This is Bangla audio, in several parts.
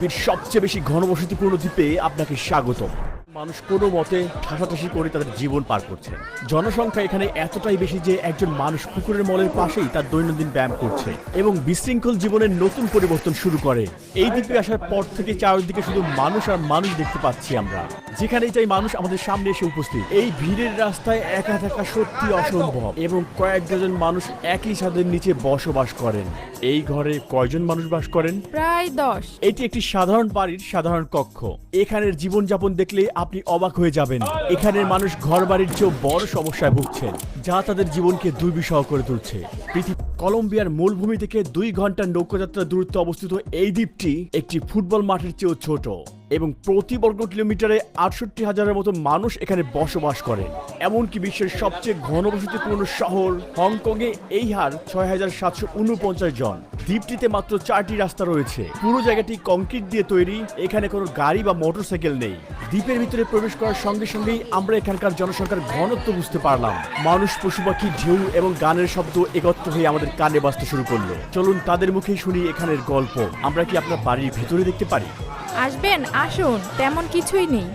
পৃথিবীর সবচেয়ে বেশি ঘনবসতিপূর্ণ দ্বীপে আপনাকে স্বাগত মানুষ কোনো মতে ঠাসাঠাসি করে তাদের জীবন পার করছে। জনসংখ্যা এখানে এতটাই বেশি যে একজন মানুষ পুকুরের মলের পাশেই তার দৈনন্দিন ব্যায়াম করছে এবং বিশৃঙ্খল জীবনের নতুন পরিবর্তন শুরু করে। এই দ্বীপে আসার পর থেকে চারিদিকে শুধু মানুষ আর মানুষ দেখতে পাচ্ছি আমরা। যেখানেই চাই মানুষ আমাদের সামনে এসে উপস্থিত। এই ভিড়ের রাস্তায় একা থাকা সত্যি অসম্ভব এবং কয়েক ডজন মানুষ একই ছাদের নিচে বসবাস করেন। এই ঘরে কয়জন মানুষ বাস করেন? প্রায় দশ। এটি একটি সাধারণ বাড়ির সাধারণ কক্ষ। এখানের জীবনযাপন দেখলে আপনি অবাক হয়ে যাবেন। এখানের মানুষ ঘর বাড়ির চেয়েও বড় সমস্যায় ভুগছেন, যা তাদের জীবনকে দুর্বিষহ করে তুলছে। পৃথিবী কলম্বিয়ার মূলভূমি থেকে দুই ঘণ্টার নৌকাযাত্রা দূরত্বে অবস্থিত এই দ্বীপটি একটি ফুটবল মাঠের চেয়েও ছোট এবং প্রতি বর্গ কিলোমিটারে আটষট্টি হাজারের মতো মানুষ এখানে বসবাস করেন। এমনকি বিশ্বের সবচেয়ে ঘনবসতিপূর্ণ শহর হংকংয়ে এই হার ছয় হাজার সাতশো উনপঞ্চাশ জন। দ্বীপটিতে মাত্র চারটি রাস্তা রয়েছে। পুরো জায়গাটি কংক্রিট দিয়ে তৈরি, এখানে কোনো গাড়ি বা মোটরসাইকেল নেই। দ্বীপের ভিতরে প্রবেশ করার সঙ্গে সঙ্গেই আমরা এখানকার জনসংখ্যার ঘনত্ব বুঝতে পারলাম। মানুষ, পশু পাখি, ঢেউ এবং গানের শব্দ একত্র হয়ে আমাদের কানে বাজতে শুরু করল। চলুন তাদের মুখেই শুনি এখানের গল্প। আমরা কি আপনার বাড়ির ভেতরে দেখতে পারি? আসবেন আসুন তেমন কিছুই নেই।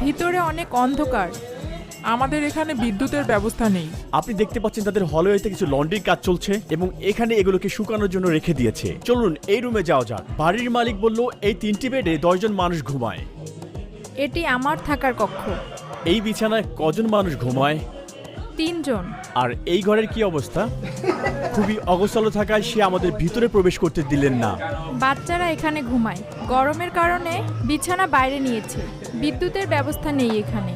ভিতরে অনেক অন্ধকার। আমাদের এখানে বিদ্যুতের ব্যবস্থা নেই। আপনি দেখতে পাচ্ছেন তাদের হলওয়েতে কিছু লন্ড্রির কাজ চলছে এবং এখানে এগুলোকে শুকানোর জন্য রেখে দিয়েছে। চলুন এই রুমে যাওয়া যাক। বাড়ির মালিক বলল এই তিনটি বেডে দশজন মানুষ ঘুমায়। এটি আমার থাকার কক্ষ। এই বিছানায় কজন মানুষ ঘুমায়? তিনজন। আর এই ঘরের কি অবস্থা? খুবই অগোছালো থাকায় সে আমাদের ভিতরে প্রবেশ করতে দিলেন না। বাচ্চারা এখানে ঘুমায়। গরমের কারণে বিছানা বাইরে নিয়েছে। বিদ্যুতের ব্যবস্থা নেই এখানে।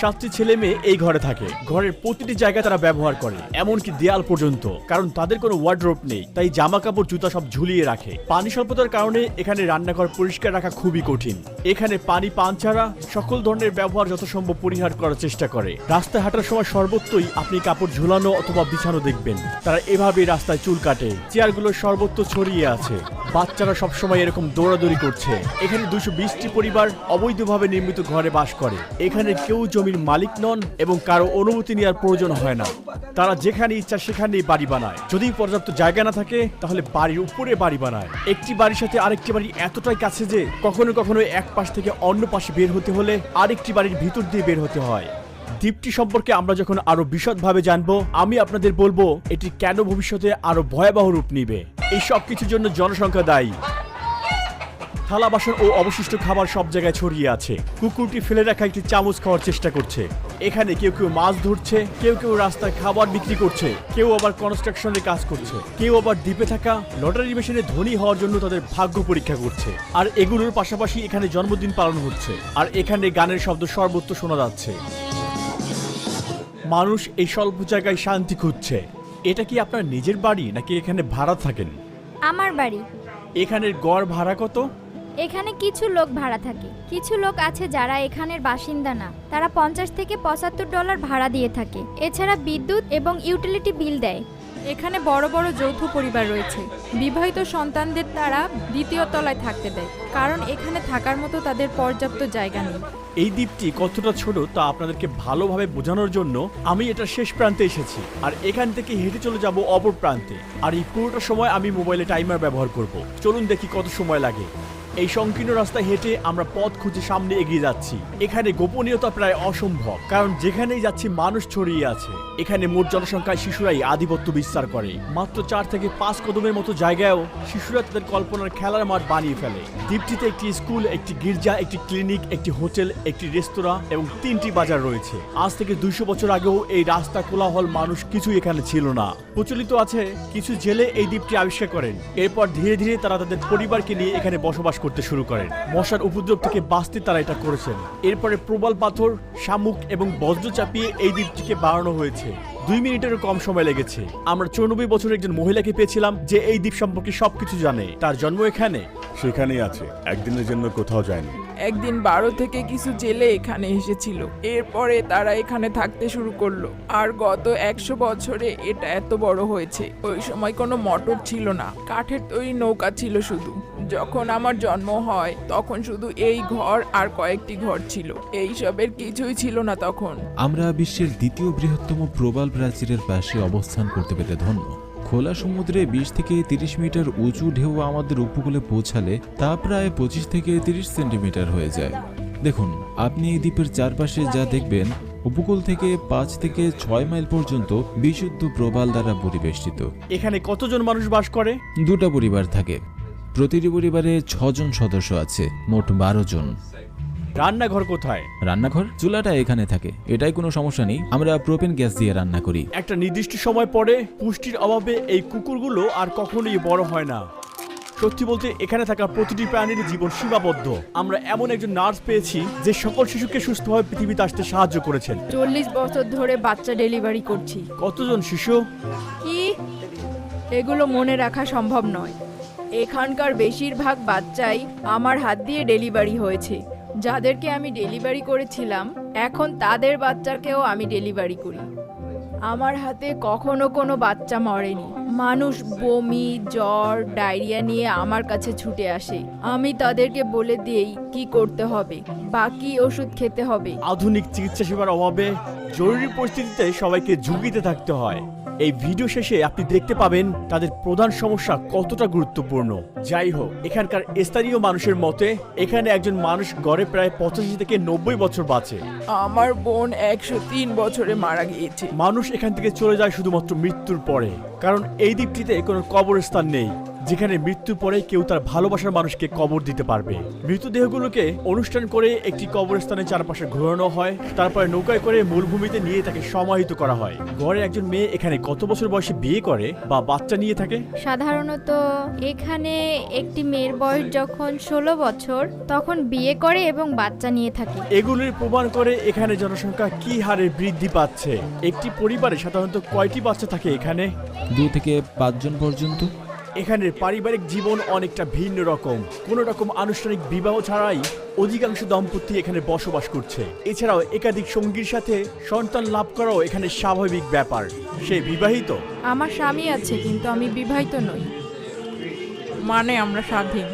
সাতটি ছেলে মেয়ে এই ঘরে থাকে। ঘরের প্রতিটি জায়গায় তারা ব্যবহার করে, এমনকি দেয়াল পর্যন্ত। কারণ তাদের কোনো ওয়ার্ড্রোপ নেই, তাই জামা কাপড় জুতা সব ঝুলিয়ে রাখে। পানি স্বল্পতার কারণে এখানে রান্নাঘর পরিষ্কার রাখা খুবই কঠিন। এখানে পানি, পান ছাড়া সকল ধরনের ব্যবহার যত সম্ভব পরিহার করার চেষ্টা করে। রাস্তায় হাঁটার সময় সর্বত্রই আপনি কাপড় ঝুলানো অথবা বিছানো দেখবেন। তারা এভাবে রাস্তায় চুল কাটে। চেয়ারগুলো সর্বত্র ছড়িয়ে আছে। বাচ্চারা সবসময় এরকম দৌড়াদৌড়ি করছে। এখানে দুশো বিশটি পরিবার অবৈধভাবে নির্মিত ঘরে বাস করে। এখানে কেউ জমির মালিক নন এবং কারও অনুমতি নেওয়ার প্রয়োজন হয় না। তারা যেখানে ইচ্ছা সেখানেই বাড়ি বানায়। যদি পর্যাপ্ত জায়গা না থাকে, তাহলে বাড়ির উপরে বাড়ি বানায়। একটি বাড়ির সাথে আরেকটি বাড়ি এতটাই কাছে যে, কখনো কখনো এক পাশ থেকে অন্য পাশে বের হতে হলে আরেকটি বাড়ির ভিতর দিয়ে বের হতে হয়। দ্বীপটি সম্পর্কে আমরা যখন আরও বিশদভাবে জানব, আমি আপনাদের বলব, এটি কেন ভবিষ্যতে আরও ভয়াবহ রূপ নিবে? এই সব কিছুর জন্য জনসংখ্যা দায়ী। থালা বাসন ও অবশিষ্ট খাবার সব জায়গায় ছড়িয়ে আছে। কুকুরটি ফেলে রাখা একটি চামচ খাওয়ার চেষ্টা করছে। এখানে কেউ কেউ মাছ ধরছে, কেউ কেউ রাস্তায় খাবার বিক্রি করছে, কেউ আবার কনস্ট্রাকশনের কাজ করছে, কেউ আবার দ্বীপে থাকা লটারি মেশিনে ধনী হওয়ার জন্য তাদের ভাগ্য পরীক্ষা করছে। আর এগুলোর পাশাপাশি এখানে জন্মদিন পালন হচ্ছে। আর এখানে গানের শব্দ সর্বত্র শোনা যাচ্ছে। মানুষ এই স্বল্প জায়গায় শান্তি খুঁজছে। এটা কি আপনার নিজের বাড়ি নাকি এখানে ভাড়া থাকেন? আমার বাড়ি। এখানের গড় ভাড়া কত? এখানে কিছু লোক ভাড়া থাকে। কিছু লোক আছে যারা এখানের বাসিন্দা না। তারা পঞ্চাশ থেকে পঁচাত্তর ডলার ভাড়া দিয়ে থাকে। এছাড়া বিদ্যুৎ এবং ইউটিলিটি বিল দেয়। এখানে বড় বড় যৌথ পরিবার রয়েছে। বিবাহিত সন্তানদের তারা দ্বিতীয় তলায় থাকতে দেয়, কারণ এখানে থাকার মতো তাদের পর্যাপ্ত জায়গা নেই। এই দ্বীপটি কতটা ছোট তা আপনাদেরকে ভালোভাবে বোঝানোর জন্য আমি এটা শেষ প্রান্তে এসেছি, আর এখান থেকে হেঁটে চলে যাব অপর প্রান্তে। আর এই পুরোটা সময় আমি মোবাইলে টাইমার ব্যবহার করব। চলুন দেখি কত সময় লাগে। এই সংকীর্ণ রাস্তায় হেঁটে আমরা পথ খুঁজে সামনে এগিয়ে যাচ্ছি। এখানে গোপনীয়তা প্রায় অসম্ভব, কারণ যেখানেই যাচ্ছি মানুষ ছড়িয়ে আছে। এখানে মোট জনসংখ্যায় শিশুরাই আধিপত্য বিস্তার করে। মাত্র চার থেকে পাঁচ কদমের মতো জায়গায়ও শিশুরা তাদের কল্পনার খেলার মাঠ বানিয়ে ফেলে। দ্বীপটিতে একটি স্কুল, একটি গির্জা, একটি ক্লিনিক, একটি হোটেল, একটি রেস্তোরাঁ এবং তিনটি বাজার রয়েছে। আজ থেকে দুইশো বছর আগেও এই রাস্তা কোলাহল মানুষ কিছু এখানে ছিল না। প্রচলিত আছে, কিছু জেলে এই দ্বীপটি আবিষ্কার করেন। এরপর ধীরে ধীরে তারা তাদের পরিবারকে নিয়ে এখানে বসবাস করতে শুরু করেন। মশার উপদ্রব থেকে বাঁচতে তারা এটা করেছেন। এরপরে প্রবল পাথর শামুক এবং বজ্র চাপিয়ে এই দ্বীপটিকে বাড়ানো হয়েছে। দুই মিনিটেরও কম সময় লেগেছে। আমরা চৌরানব্বই বছরের একজন মহিলাকে পেয়েছিলাম যে এই দ্বীপ সম্পর্কে সবকিছু জানে। তার জন্ম এখানে। সেখানেই আছে। একদিনের জন্য কোথাও যায়নি। একদিন বারো থেকে কিছু জেলে এখানে এসেছিল। এরপরে তারা এখানে থাকতে শুরু করল। আর গত একশো বছরে এটা এত বড় হয়েছে। ওই সময় কোনো মটর ছিল না। কাঠের তৈরি নৌকা ছিল শুধু। যখন আমার জন্ম হয় তখন শুধু এই ঘর আর কয়েকটি ঘর ছিল। এই সবের কিছুই ছিল না তখন। আমরা বিশ্বের দ্বিতীয় বৃহত্তম প্রবাল প্রাচীরের পাশে অবস্থান করতে পেরে ধন্য। খোলা সমুদ্রে বিশ থেকে তিরিশ মিটার উঁচু ঢেউ আমাদের উপকূলে পৌঁছালে তা প্রায় পঁচিশ থেকে তিরিশ সেন্টিমিটার হয়ে যায়। দেখুন আপনি এই দ্বীপের চারপাশে যা দেখবেন উপকূল থেকে পাঁচ থেকে ছয় মাইল পর্যন্ত বিশুদ্ধ প্রবাল দ্বারা পরিবেষ্টিত। এখানে কতজন মানুষ বাস করে? দুটো পরিবার থাকে। প্রতিটি পরিবারে ছজন সদস্য আছে মোট বারো জন। রান্নাঘর কোথায়? রান্নাঘর? চুলাটা এখানে থাকে। এটাই কোনো সমস্যা নেই। আমরা প্রোপেন গ্যাস দিয়ে রান্না করি। একটা নির্দিষ্ট সময় পরে পুষ্টির অভাবে এই কুকুরগুলো আর কখনোই বড় হয় না। সত্যি বলতে এখানে থাকা প্রতিটি প্রাণীর জীবন সীমাবদ্ধ। আমরা এমন একজন নার্স পেয়েছি যে সকল শিশুকে সুস্থভাবে পৃথিবীতে আসতে সাহায্য করেছেন। চল্লিশ বছর ধরে বাচ্চা ডেলিভারি করছি। কতজন শিশু? কি? এগুলো মনে রাখা সম্ভব নয়। এখানকার বেশিরভাগ বাচ্চাই আমার হাত দিয়ে ডেলিভারি হয়েছে। যাদেরকে আমি ডেলিভারি করেছিলাম, এখন তাদের বাচ্চাকেও আমি ডেলিভারি করি। আমার হাতে কখনো কোনো বাচ্চা মরেনি। মানুষ বমি, জ্বর, ডায়রিয়া নিয়ে আমার কাছে ছুটে আসে। আমি তাদেরকে বলে দিই, কি করতে হবে? বাকি ওষুধ খেতে হবে। আধুনিক চিকিৎসা সেবার অভাবে জরুরি পরিস্থিতিতে সবাইকে ঝুঁকিতে থাকতে হয়। এই ভিডিও শেষে আপনি দেখতে পাবেন তাদের প্রধান সমস্যা কতটা গুরুত্বপূর্ণ। যাই হোক এখানকার স্থানীয় মানুষের মতে এখানে একজন মানুষ গড়ে প্রায় পঁচাশি থেকে নব্বই বছর বাঁচে। আমার বোন একশো তিন বছরে মারা গিয়েছে। মানুষ এখান থেকে চলে যায় শুধুমাত্র মৃত্যুর পরে। কারণ এই দ্বীপটিতে কোনো কবরস্থান নেই। যেখানে মৃত্যুর পরে কেউ তার ভালোবাসার মানুষকে কবর দিতে পারবে। মৃতদেহগুলোকে অনুষ্ঠান করে একটি কবরস্থানের চারপাশে ঘোরানো হয় তারপরে নৌকায় করে মূলভূমিতে নিয়ে তাকে সমাহিত করা হয়। গড়ে একজন মেয়ে এখানে কত বছর বয়সে বিয়ে করে বা বাচ্চা নিয়ে থাকে? সাধারণত এখানে একটি মেয়ের বয়স যখন ষোলো বছর তখন বিয়ে করে এবং বাচ্চা নিয়ে থাকে। এগুলির প্রমাণ করে এখানে জনসংখ্যা কি হারে বৃদ্ধি পাচ্ছে। একটি পরিবারে সাধারণত কয়টি বাচ্চা থাকে এখানে? দু থেকে পাঁচজন পর্যন্ত। এখানের পারিবারিক জীবন অনেকটা ভিন্ন রকম। কোনো রকম আনুষ্ঠানিক বিবাহ ছাড়াই অধিকাংশ দম্পতি এখানে বসবাস করছে। এছাড়াও একাধিক সঙ্গীর সাথে সন্তান লাভ করাও এখানে স্বাভাবিক ব্যাপার। সে বিবাহিত? আমার স্বামী আছে কিন্তু আমি বিবাহিত নই। মানে আমরা স্বাধীন।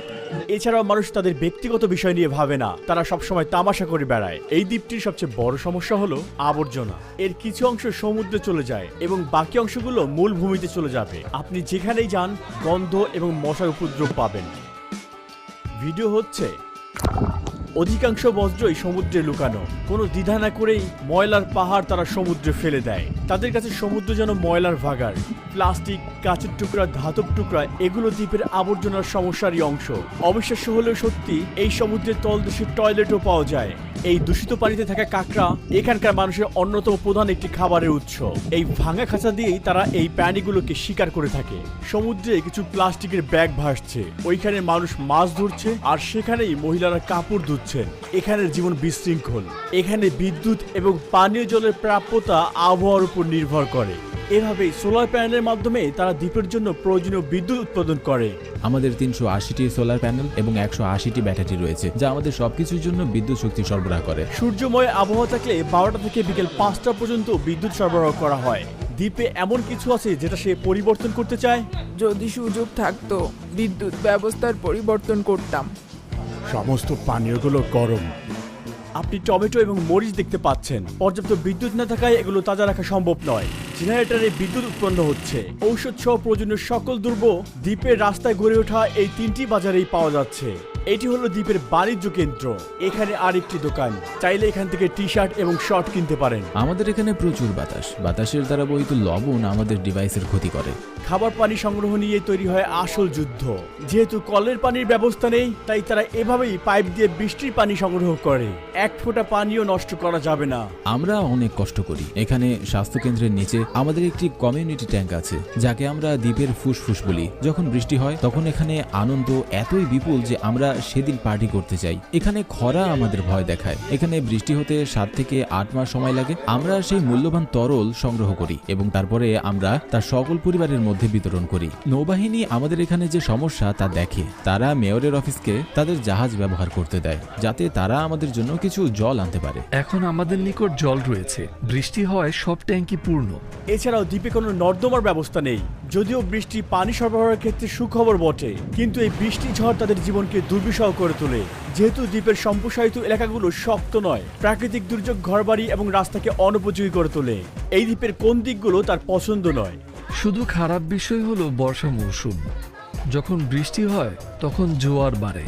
এছাড়াও মানুষ তাদের ব্যক্তিগত বিষয় নিয়ে ভাবে না। তারা সবসময় তামাশা করে বেড়ায়। এই দ্বীপটির সবচেয়ে বড় সমস্যা হলো আবর্জনা। এর কিছু অংশ সমুদ্রে চলে যায় এবং বাকি অংশগুলো মূল ভূমিতে চলে যাবে। আপনি যেখানেই যান, গন্ধ এবং মশার উপদ্রব পাবেন। ভিডিও হচ্ছে অধিকাংশ বজ্রই সমুদ্রে লুকানো। কোনো দ্বিধা না করেই ময়লার পাহাড় তারা সমুদ্রে ফেলে দেয়। তাদের কাছে সমুদ্র যেন ময়লার ভাগার প্লাস্টিক, কাঁচের টুকরা, ধাতব টুকরা, এগুলো দ্বীপের আবর্জনার সমস্যারই অংশ। অবিশ্বাস্য হলেও সত্যি, এই সমুদ্রের তলদেশে টয়লেটও পাওয়া যায়। এই দূষিত পানিতে থাকা কাঁকড়া এখানকার মানুষের অন্যতম প্রধান একটি খাবারের উৎস। এই ভাঙা খাঁচা দিয়েই তারা এই প্রাণীগুলোকে শিকার করে থাকে। সমুদ্রে কিছু প্লাস্টিকের ব্যাগ ভাসছে। ওইখানে মানুষ মাছ ধরছে আর সেখানেই মহিলারা কাপড় ধুচ্ছেন। এখানের জীবন বিশৃঙ্খল। এখানে বিদ্যুৎ এবং পানীয় জলের প্রাপ্যতা আবহাওয়ার উপর নির্ভর করে। এভাবেই সোলার প্যানেলের মাধ্যমে তারা দ্বীপের জন্য প্রয়োজনীয় বিদ্যুৎ উৎপাদন করে। আমাদের তিনশো আশিটি সোলার প্যানেল এবং একশো আশিটি ব্যাটারি রয়েছে যা আমাদের সবকিছুর জন্য বিদ্যুৎ শক্তি সরবরাহ করে। সূর্যময় আবহাওয়া থাকলে বারোটা থেকে বিকেল পাঁচটা পর্যন্ত বিদ্যুৎ সরবরাহ করা হয়। দ্বীপে এমন কিছু আছে যেটা সে পরিবর্তন করতে চায়? যদি সুযোগ থাকতো বিদ্যুৎ ব্যবস্থার পরিবর্তন করতাম। সমস্ত পানীয়গুলো গরম। আপনি টমেটো এবং মরিচ দেখতে পাচ্ছেন। পর্যাপ্ত বিদ্যুৎ না থাকায় এগুলো তাজা রাখা সম্ভব নয়। জেনারেটরে বিদ্যুৎ উৎপন্ন হচ্ছে। ঔষধ সহ প্রয়োজনীয় সকল দ্রব্য দ্বীপের রাস্তায় গড়ে ওঠা এই তিনটি বাজারেই পাওয়া যাচ্ছে। এটি হলো দ্বীপের বাণিজ্য কেন্দ্র। এখানে আরেকটি দোকান। চাইলে এখান থেকে টি শার্ট এবং শর্ট কিনতে পারেন। আমাদের এখানে প্রচুর বাতাস। বাতাসের দ্বারা বহিত লবণ আমাদের ডিভাইসের ক্ষতি করে। খাবার পানি সংগ্রহ নিয়ে তৈরি হয় আসল যুদ্ধ। যেহেতু কলের পানির ব্যবস্থা নেই তাই তারা এভাবেই পাইপ দিয়ে বৃষ্টির পানি সংগ্রহ করে। এক ফোঁটা পানিও নষ্ট করা যাবে না। আমরা অনেক কষ্ট করি। এখানে স্বাস্থ্য কেন্দ্রের নিচে আমাদের একটি কমিউনিটি ট্যাঙ্ক আছে যাকে আমরা দ্বীপের ফুসফুস বলি। যখন বৃষ্টি হয় তখন এখানে আনন্দ এতই বিপুল যে আমরা সেদিন পার্টি করতে চাই এখানে খরা আমাদের ভয় দেখায়। এখানে বৃষ্টি হতে সাত থেকে আট মাস সময় লাগে। আমরা সেই মূল্যবান তরল সংগ্রহ করি এবং তারপরে আমরা তার সকল পরিবারের মধ্যে বিতরণ করি। নৌবাহিনী আমাদের এখানে যে সমস্যা তা দেখে। তারা মেয়রের অফিসকে তাদের জাহাজ ব্যবহার করতে দেয় যাতে তারা আমাদের জন্য কিছু জল আনতে পারে। এখন আমাদের নিকট জল রয়েছে। বৃষ্টি হয় সব ট্যাঙ্কি পূর্ণ। এছাড়াও দ্বীপে কোনো নর্দমার ব্যবস্থা নেই। যদিও বৃষ্টি পানি সরবরাহের ক্ষেত্রে সুখবর বটে, কিন্তু এই বৃষ্টি ঝড় তাদের জীবনকে দুর্বিষহ করে তোলে। যেহেতু দ্বীপের সম্প্রসারিত এলাকাগুলো শক্ত নয়, প্রাকৃতিক দুর্যোগ ঘরবাড়ি এবং রাস্তাকে অনুপযোগী করে তোলে। এই দ্বীপের কোন দিকগুলো তার পছন্দ নয়। শুধু খারাপ বিষয় হলো বর্ষা মৌসুম। যখন বৃষ্টি হয়, তখন জোয়ার বাড়ে।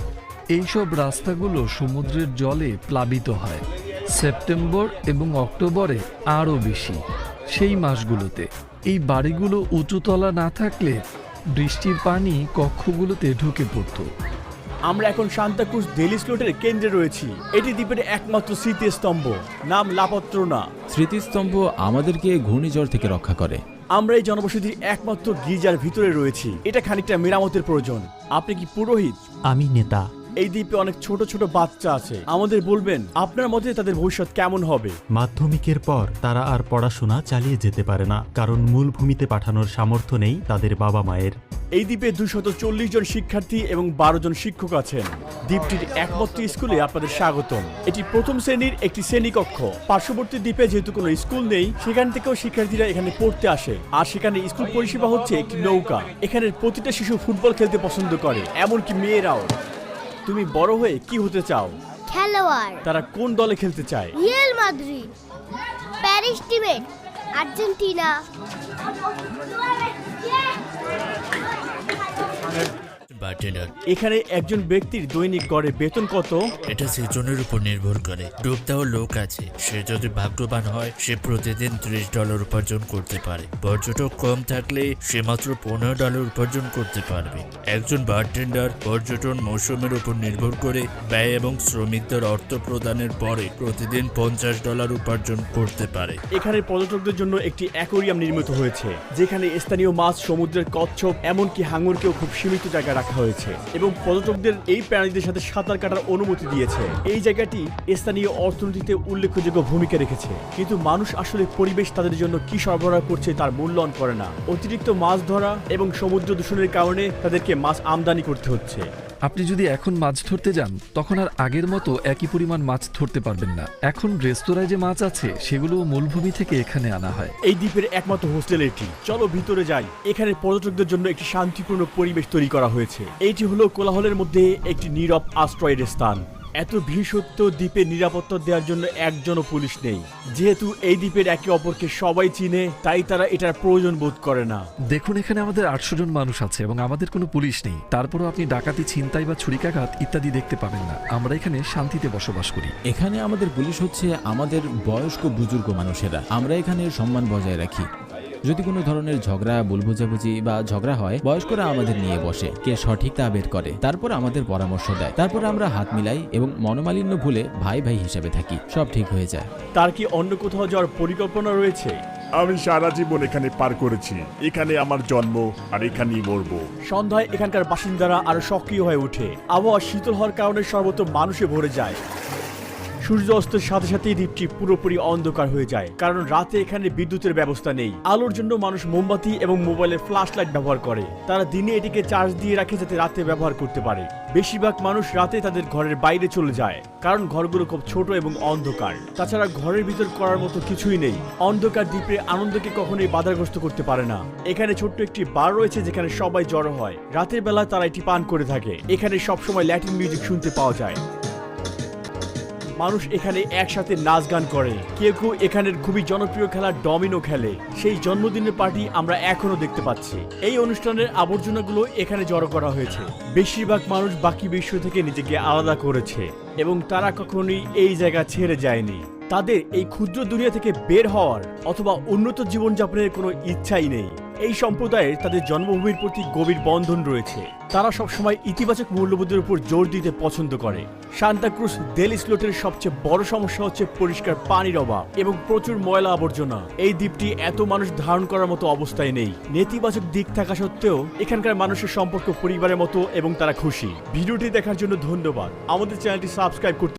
এইসব রাস্তাগুলো সমুদ্রের জলে প্লাবিত হয়। সেপ্টেম্বর এবং অক্টোবরে আরও বেশি, সেই মাসগুলোতে। এই বাড়িগুলো উঁচুতলা না থাকলে বৃষ্টির পানি কক্ষগুলোতে ঢুকে পড়তো। আমরা এখন সান্তাক্রুজ ডেলি স্লোটের কেন্দ্রে রয়েছি। এটি দ্বীপের একমাত্র স্মৃতিস্তম্ভ। নাম লাপত্রনা। স্মৃতিস্তম্ভ আমাদেরকে ঘূর্ণিঝড় থেকে রক্ষা করে। আমরা এই জনবসতির একমাত্র গির্জার ভিতরে রয়েছি। এটা খানিকটা মেরামতের প্রয়োজন। আপনি কি পুরোহিত? আমি নেতা। এই দ্বীপে অনেক ছোট ছোট বাচ্চা আছে। আমাদের বলবেন আপনার মতে তাদের ভবিষ্যৎ কেমন হবে? মাধ্যমিকের পর তারা আর পড়াশোনা চালিয়ে যেতে পারে না কারণ মূল ভূমিতে পাঠানোর সামর্থ্য নেই তাদের বাবা মায়ের। এই দ্বীপে দুশত চল্লিশ জন শিক্ষার্থী এবং বারো জন শিক্ষক আছেন। দ্বীপটির একমাত্র স্কুলে আপনাদের স্বাগতম। এটি প্রথম শ্রেণির একটি শ্রেণীকক্ষ। পার্শ্ববর্তী দ্বীপে যেহেতু কোনো স্কুল নেই সেখান থেকেও শিক্ষার্থীরা এখানে পড়তে আসে। আর সেখানে স্কুল পরিষেবা হচ্ছে একটি নৌকা। এখানে প্রতিটা শিশু ফুটবল খেলতে পছন্দ করে এমনকি মেয়েরাও। তুমি বড় হয়ে কি হতে চাও? খেলোয়াড়। তারা কোন দলে খেলতে চায়? Real Madrid. প্যারিস টিমের আর্জেন্টিনা। বার্টেন্ডার এখানে একজন ব্যক্তির দৈনিক গড়ে বেতন কত? এটা সিজনের উপর নির্ভর করে। ডুব দেওয়ার লোক আছে। সে যদি ভাগ্যবান হয় সে প্রতিদিন ত্রিশ ডলার উপার্জন করতে পারে। পর্যটক কম থাকলে সে মাত্র পনেরো ডলার উপার্জন করতে পারবে। একজন বারটেন্ডার পর্যটন মৌসুমের উপর নির্ভর করে ব্যয় এবং শ্রমিকদের অর্থ প্রদানের পরে প্রতিদিন পঞ্চাশ ডলার উপার্জন করতে পারে। এখানে পর্যটকদের জন্য একটি অ্যাকোরিয়াম নির্মিত হয়েছে যেখানে স্থানীয় মাছ সমুদ্রের কচ্ছপ এমনকি হাঙরকেও খুব সীমিত জায়গায় রাখা হয়েছে। এবং পর্যটকদের এই প্রাণীদের সাথে সাঁতার কাটার অনুমতি দিয়েছে। এই জায়গাটি স্থানীয় অর্থনীতিতে উল্লেখযোগ্য ভূমিকা রেখেছে। কিন্তু মানুষ আসলে পরিবেশ তাদের জন্য কি সরবরাহ করছে তার মূল্যায়ন করে না। অতিরিক্ত মাছ ধরা এবং সমুদ্র দূষণের কারণে তাদেরকে মাছ আমদানি করতে হচ্ছে। আপনি যদি এখন মাছ ধরতে যান, তখন আর আগের মতো একই পরিমাণ মাছ ধরতে পারবেন না। এখন রেস্তোরাঁয় যে মাছ আছে সেগুলো মূলভূমি থেকে এখানে আনা হয়। এই দ্বীপের একমাত্র হোস্টেল এটি। চলো ভিতরে যাই। এখানে পর্যটকদের জন্য একটি শান্তিপূর্ণ পরিবেশ তৈরি করা হয়েছে। এটি হলো কোলাহলের মধ্যে একটি নীরব আশ্রয়ের স্থান। এত ভিড় সত্ত্বেও দ্বীপে নিরাপত্তা দেওয়ার জন্য একজনও পুলিশ নেই। যেহেতু এই দ্বীপের একে অপরকে সবাই চিনে তাই তারা এটার প্রয়োজন বোধ করে না। দেখুন এখানে আমাদের আটশো জন মানুষ আছে এবং আমাদের কোনো পুলিশ নেই। তারপরও আপনি ডাকাতি ছিনতাই বা ছুরিকাঘাত ইত্যাদি দেখতে পাবেন না। আমরা এখানে শান্তিতে বসবাস করি। এখানে আমাদের পুলিশ হচ্ছে আমাদের বয়স্ক বুজুর্গ মানুষেরা। আমরা এখানে সম্মান বজায় রাখি। যদি কোনো ধরনের ঝগড়া ভুল বোঝাবুঝি বা ঝগড়া হয় বয়স্করা আমাদের নিয়ে বসে কে সঠিক তা বের করে তারপর আমাদের পরামর্শ দেয়। তারপর আমরা হাত মিলাই এবং মনোমালিন্য ভুলে ভাই ভাই হিসাবে থাকি। সব ঠিক হয়ে যায়। তার কি অন্য কোথাও যাওয়ার পরিকল্পনা রয়েছে? আমি সারা জীবন এখানে পার করেছি। এখানে আমার জন্ম আর এখানেই মরবো। সন্ধ্যায় এখানকার বাসিন্দারা আরও সক্রিয় হয়ে ওঠে। আবহাওয়া শীতল হওয়ার কারণে সর্বত্র মানুষে ভরে যায়। সূর্য অস্তের সাথে সাথেই দ্বীপটি পুরোপুরি অন্ধকার হয়ে যায়। কারণ রাতে এখানে বিদ্যুতের ব্যবস্থা নেই। আলোর জন্য মানুষ মোমবাতি এবং মোবাইলের ফ্ল্যাশ লাইট ব্যবহার করে। তারা দিনে এটিকে চার্জ দিয়ে রাখে যাতে রাতে ব্যবহার করতে পারে। বেশিরভাগ মানুষ রাতে তাদের ঘরের বাইরে চলে যায়। কারণ ঘরগুলো খুব ছোট এবং অন্ধকার। তাছাড়া ঘরের ভিতর করার মতো কিছুই নেই। অন্ধকার দ্বীপে আনন্দকে কখনোই বাধাগ্রস্ত করতে পারে না। এখানে ছোট্ট একটি বার রয়েছে যেখানে সবাই জড়ো হয়। রাতের বেলা তারা এটি পান করে থাকে। এখানে সবসময় ল্যাটিন মিউজিক শুনতে পাওয়া যায়। মানুষ এখানে একসাথে নাচ গান করে। কেউ কেউ এখানের খুবই জনপ্রিয় খেলা ডমিনো খেলে। সেই জন্মদিনের পার্টি আমরা এখনও দেখতে পাচ্ছি। এই অনুষ্ঠানের আবর্জনাগুলো এখানে জড়ো করা হয়েছে। বেশিরভাগ মানুষ বাকি বিশ্ব থেকে নিজেকে আলাদা করেছে এবং তারা কখনোই এই জায়গা ছেড়ে যায়নি। তাদের এই ক্ষুদ্র দুনিয়া থেকে বের হওয়ার অথবা উন্নত জীবনযাপনের কোনো ইচ্ছাই নেই। এই সম্প্রদায়ের তাদের জন্মভূমির প্রতি গভীর বন্ধন রয়েছে। তারা সবসময় ইতিবাচক মূল্যবোধের উপর জোর দিতে পছন্দ করে। সান্তাক্রুজ দেলি স্লোটের সবচেয়ে বড় সমস্যা হচ্ছে পরিষ্কার পানির অভাব এবং প্রচুর ময়লা আবর্জনা। এই দ্বীপটি এত মানুষ ধারণ করার মতো অবস্থায় নেই। নেতিবাচক দিক থাকা সত্ত্বেও এখানকার মানুষের সম্পর্ক পরিবারের মতো এবং তারা খুশি। ভিডিওটি দেখার জন্য ধন্যবাদ। আমাদের চ্যানেলটি সাবস্ক্রাইব করতে